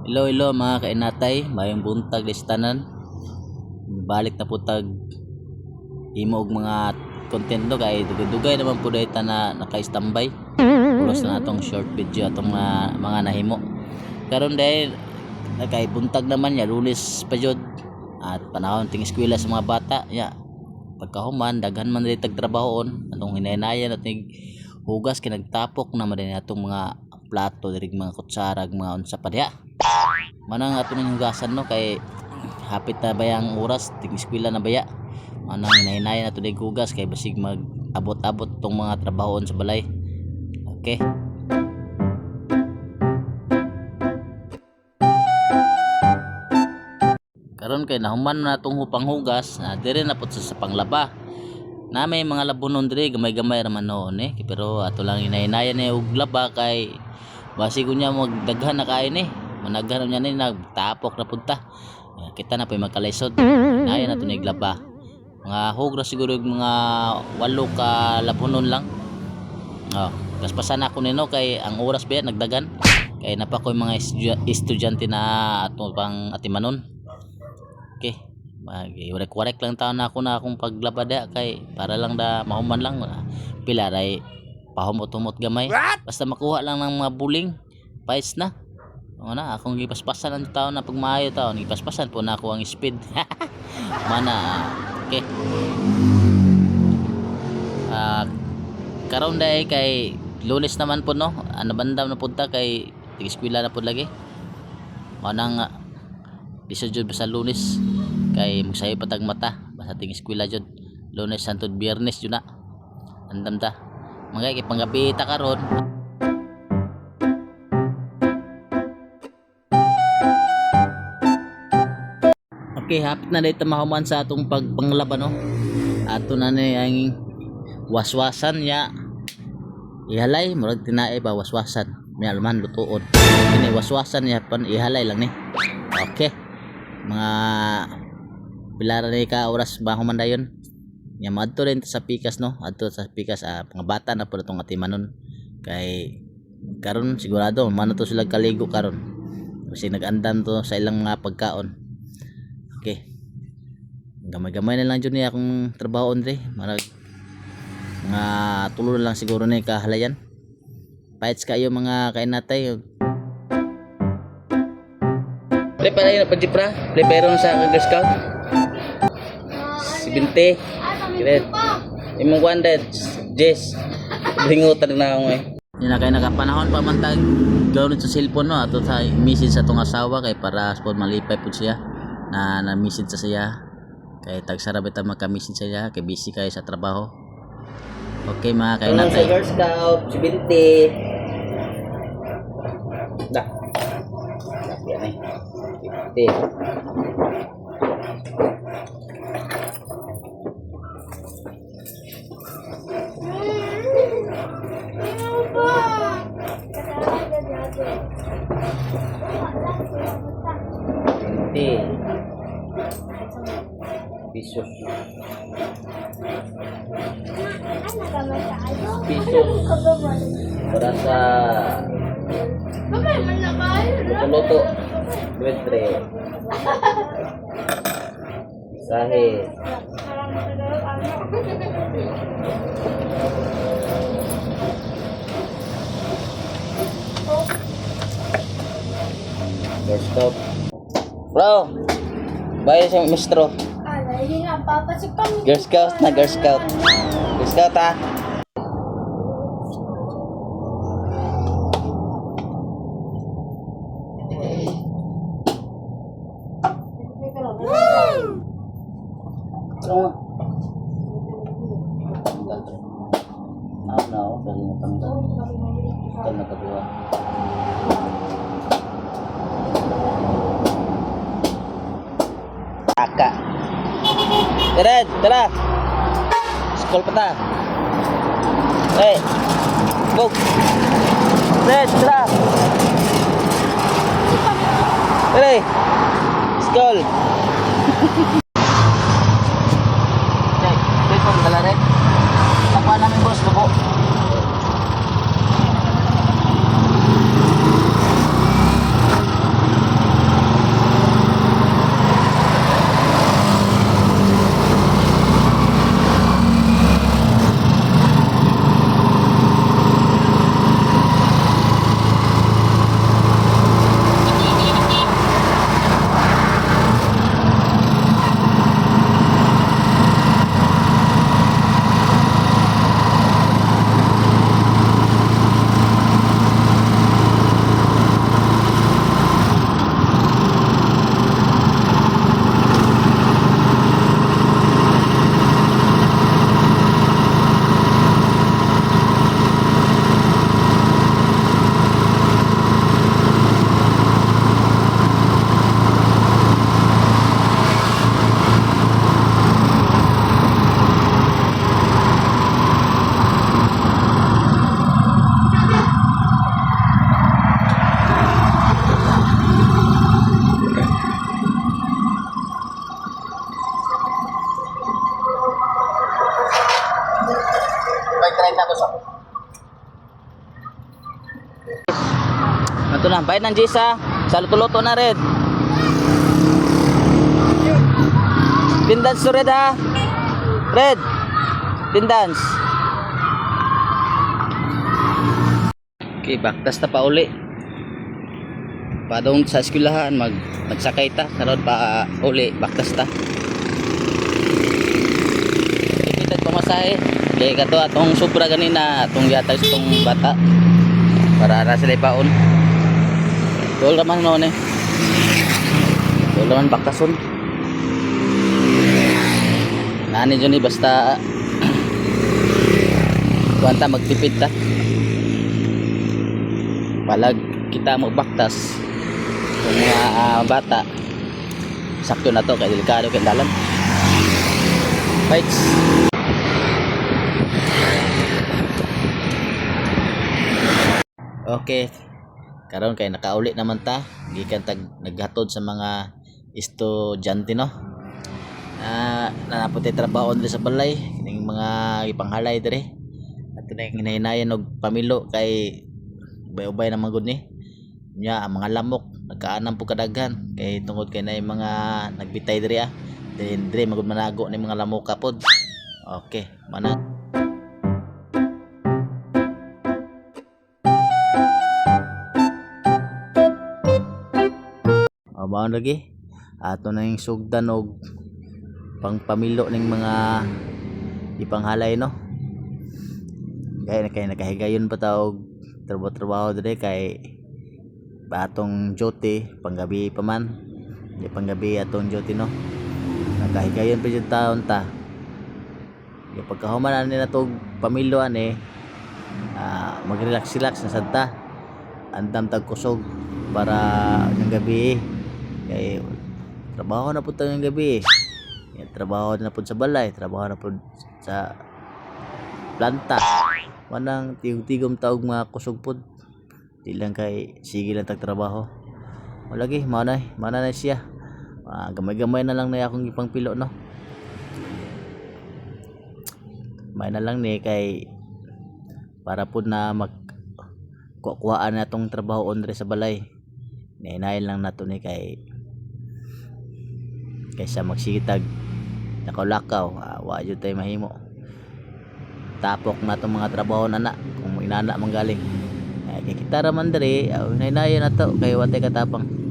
Hello, hello mga kainatay, mayong buntag listanan. Balik na po tag imo og mga content do kay dugay-dugay naman po dayta na naka-standby. Pulos na atong short video atong mga, mga nahimo. Karon dahil nakay buntag naman ya lunes pa jud at panahon ting eskwela sa mga bata ya pagkahuman daghan man dili tag trabahon atong hinaynayan at hugas kay nagtapok naman din atong mga plato diri mga kutsara mga unsa pa diha manang ato ning hugasan no? Kay hapit na bayang oras? Ting eskwela na baya manang hinahinayan ato ning hugas kay basig mag abot-abot tong mga trabahon sa balay. Okay. Karon kay nahuman na tong hupang hugas na dire na pud sa panglaba. Na may mga labunon dire gamay-gamay raman noon eh. Pero ato lang hinahinayan ni og laba kay basi ko niya magdaghan na kain eh managhan niya ni nagtapok na punta. Eh, kita na pa magkalaysod hinahinayan nato ni laba mga hugra siguro yung mga walo ka labunon lang. Oh gaspasan ako nino kay ang oras ba nagdagan. Kay napa ko yung mga estu- estudyante na ato pang atimanon. Okay. Mag warek lang taon na ako na akong paglabada kay para lang da mahuman lang. Pila ray pahumot-humot gamay. Basta makuha lang ng mga buling. Pais na. O na, akong gipaspasan ang taon na pagmaayo taon, gipaspasan po na ako ang speed. Mana, okay. Ah, karon day kay lunes naman po no. Ano bandam na punta kay tigiskwela na po lagi. Manang bisa jud basta lunes kay magsayo patag mata basta ting eskwela jud lunes santod biyernes jud na andam ta mga kay panggabi karon Okay, hapit na dito mahuman sa atong pagpanglaba no. Ato na ni ang waswasan ya. Ihalay murag tinae ba waswasan. May alman lutuon. Ini waswasan ya pan ihalay lang ni. Okay. Mga pilara ni ka oras ba human dayon. Ya madto rin sa pikas no. Adto sa pikas ah, mga bata na pud tong atimanon kay karon sigurado mano to sila kaligo karon. Kasi nag-andan to sa ilang mga pagkaon. Okay. Gamay-gamay na lang dyan niya akong trabaho andre. Marag mga tulo lang siguro na kahalayan. Paits kayo mga kainatay. Pre, para yun, pag-jipra. Pre, pero sa Girl Scout. Si Binte. Kiret. Imong kwanda, Jess. Bringutan na ako eh. Yun na kayo nakapanahon pa man tag gawin sa cellphone no ato sa message sa tong asawa kay para sa malipay pud siya na na-message sa siya. Kay tagsara bita magka-message sa siya kay busy kayo sa trabaho. Okay ma kay natay sa Girl Scout 70 da da. Yan eh. Pisos. Pisos. Para sa luto-luto. Duetre. Sahe. Girl Scout. Bro! Bayo sa mistro. Girl Scout na Girl Scout. Girl Scout ah. Ano Tara, tara. School pa ta. Hey. Go. Red, tara. Tara. School. Okay, wait po, dala rin. Tapuan namin boss, dugo. Bayad ng Gisa. Sa luto-luto na red. Tindans to red ha. Red. Tindans. Okay, baktas na pa uli. Padong sa eskwelahan mag magsakay ta karon pa uli baktas ta. Kita pamasahe. Kaya ka to atong sobra ganina atong yatag sa tong bata. Para na sila ipaon. Dol raman no ne. Dol raman baktason. Nani dyan eh, basta Kuwanta magtipid ta. Palag kita magbaktas Kung mga ah, bata Sakto na to kay delikado kay dalan. Fights. Okay karon kay nakauli naman ta. Gikan tag naghatod sa mga estudyante no? Ah nanapot trabaho diri sa balay. Kining mga ipanghalay diri. Ato na hinahinayan og pamilo kay ubay-ubay na magud ni. Nya ang mga lamok nagkaanam po kadaghan. Kay tungod kay na yung mga nagbitay diri ah. Diri magud manago ni mga lamok kapod okay mana mao lagi ato na yung sugdan og pangpamilo ning mga ipanghalay no? Kaya kay nakahigayon pa taog trabaho trabaho dire kay atong duty panggabi pa man. Di panggabi atong duty no? Nakahigayon pa jud taon ta. Yung pagkahuman ani na tog pamilo ani ah, mag-relax relax na sadta andam tag kusog para ng gabi kay trabaho na po tayo ng gabi. Yan, trabaho na po sa balay trabaho na po sa planta. Manang tigom taog mga kusog pod di lang kay sige lang tag trabaho malagi manay manay siya. Ah, gamay-gamay na lang na akong ipang pilo no? May na lang ni kay para po na mag kukuhaan na trabaho on sa balay. Nainayin lang nato ni kay kaysa magsigitag nakalakaw uh, wa jud tay mahimo. Tapok na tong mga trabaho na na kung inana man galing. Ay, kay kita raman diri uh, nainayin na to kay wa tay katapang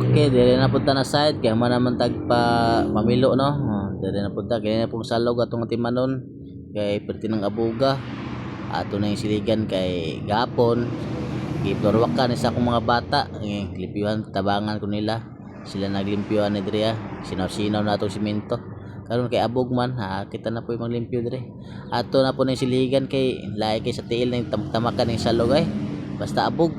Okay, dili na punta na side kaya man naman tagpa pamilo no. Dili na punta kaya na pong salog atong timanon kay perti ng abuga. Ato na yung siligan kay gapon. Giplorwak ka sa akong mga bata. Eh, limpyuhan tabangan ko nila. Sila naglimpyuhan ni Dria. Sinaw-sinaw na atong simento. Karon kay abog man ha, kita na po yung mga limpyo dire. Ato na po na yung siligan kay lahi kay sa tiil ng tam tamakan ng salog ay. Basta abog.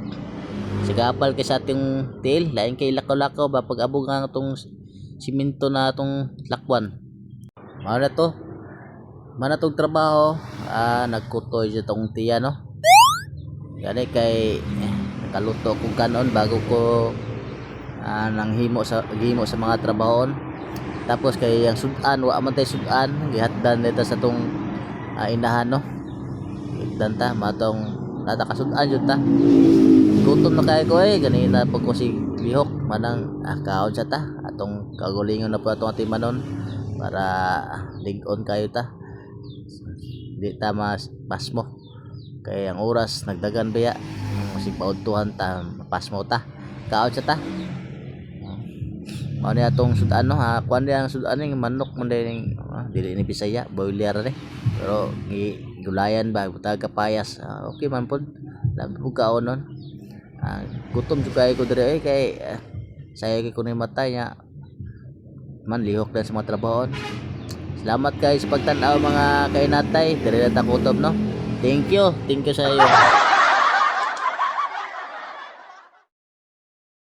Sigapal kay sa ating tail, lain kay lakaw-lakaw ba pag abog nga itong simento na itong lakwan. Mao na to. Mana tong trabaho, ah nagkutoy sa tong tiya no. Gani kay eh, nakaluto ko kanon bago ko ah, nang himo sa himo sa mga trabahon. Tapos kay ang sudan, wa man tay sudan, gihatdan nita sa tong ah, inahan no. Gihatdan ta matong nata kasudan jud ta gutom na kaya ko eh. Ganina pag ko si lihok manang ah, kaon siya ta. Atong kagulingon na po atong ating manon para ligon kayo ta. Di ta mas pasmo. Kay ang oras nagdagan baya masig paudtuhan ta pasmo ta. Kaon siya ta. Mao ni atong sudan no? Ha kuan di ang sudan ning manok man din ah, dili ni Bisaya boiler ni pero gi gulayan ba butag kapayas ah, okay man pod labi ko kaon nun Ah, gutom jud kay ko dire kay ah, saya kay ni matay nya. Man lihok na sa mga trabaho. Salamat kay sa mga kainatay. Dire na kutob no. Thank you. Thank you sa iyo.